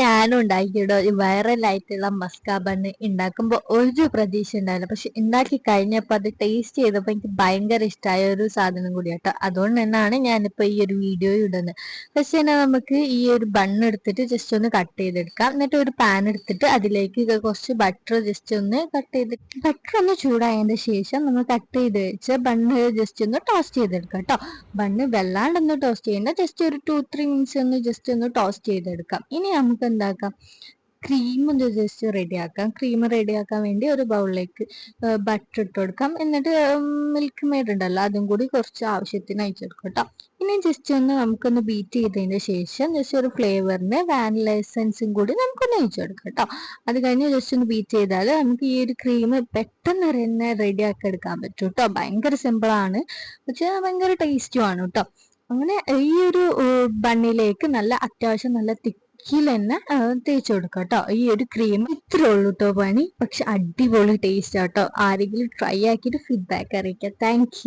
ഞാനും ഉണ്ടാക്കിയിടോ ഈ വൈറലായിട്ടുള്ള മസ്കാ ബൺ ഉണ്ടാക്കുമ്പോൾ ഒരു പ്രതീക്ഷ ഉണ്ടായില്ല പക്ഷെ ഉണ്ടാക്കി കഴിഞ്ഞപ്പോൾ അത് ടേസ്റ്റ് ചെയ്തപ്പോൾ എനിക്ക് ഭയങ്കര ഇഷ്ടമായ ഒരു സാധനം കൂടി കേട്ടോ അതുകൊണ്ട് തന്നെയാണ് ഞാനിപ്പോൾ ഈ ഒരു വീഡിയോ ഇടുന്നത്. പക്ഷെ തന്നെ നമുക്ക് ഈ ഒരു ബൺ എടുത്തിട്ട് ജസ്റ്റ് ഒന്ന് കട്ട് ചെയ്തെടുക്കാം. എന്നിട്ട് ഒരു പാൻ എടുത്തിട്ട് അതിലേക്ക് കുറച്ച് ബട്ടർ ജസ്റ്റ് ഒന്ന് കട്ട് ചെയ്ത് ബട്ടർ ഒന്ന് ചൂടായതിന്റെ ശേഷം നമ്മൾ കട്ട് ചെയ്ത് വെച്ച് ബണ്ണ് ജസ്റ്റ് ഒന്ന് ടോസ്റ്റ് ചെയ്തെടുക്കാം കേട്ടോ. ബണ്ണ് വെള്ളാണ്ടൊന്ന് ടോസ്റ്റ് ചെയ്യേണ്ട ജസ്റ്റ് ഒരു ടു ത്രീ മിനിറ്റ്സ് ഒന്ന് ജസ്റ്റ് ഒന്ന് ടോസ്റ്റ് ചെയ്തെടുക്കാം. ഇനി നമുക്ക് എന്താക്കാം ക്രീം ഒന്ന് ജസ്റ്റ് റെഡിയാക്കാം ക്രീം റെഡിയാക്കാൻ വേണ്ടി ഒരു ബൗളിലേക്ക് ബട്ടർ ഇട്ട് കൊടുക്കാം. എന്നിട്ട് മിൽക്ക് മെയ്ഡ് ഉണ്ടല്ലോ അതും കൂടി കുറച്ച് ആവശ്യത്തിന് അയച്ചെടുക്കും കേട്ടോ. ഇനി ജസ്റ്റ് ഒന്ന് നമുക്കൊന്ന് ബീറ്റ് ചെയ്തതിന് ശേഷം ജസ്റ്റ് ഒരു ഫ്ലേവറിന് വാനില എസൻസും കൂടി നമുക്കൊന്ന് അയച്ചെടുക്കാം കേട്ടോ. അത് കഴിഞ്ഞ് ജസ്റ്റ് ഒന്ന് ബീറ്റ് ചെയ്താൽ നമുക്ക് ഈ ഒരു ക്രീം പെട്ടെന്ന് തന്നെ റെഡിയാക്കി എടുക്കാൻ പറ്റും കേട്ടോ. ഭയങ്കര സിമ്പിളാണ് പക്ഷെ ഭയങ്കര ടേസ്റ്റുമാണ് കേട്ടോ. അങ്ങനെ ഈ ഒരു ബണ്ണിലേക്ക് നല്ല അത്യാവശ്യം നല്ല തിക്കിൽ തന്നെ തേച്ച് കൊടുക്കുക കേട്ടോ ഈ ഒരു ക്രീം ഇത്രേ ഉള്ളൂ കേട്ടോ പണി. പക്ഷെ അടിപൊളി ടേസ്റ്റ് ആട്ടോ ആരെങ്കിലും ട്രൈ ആക്കിയിട്ട് ഫീഡ്ബാക്ക് അറിയിക്കാം. താങ്ക്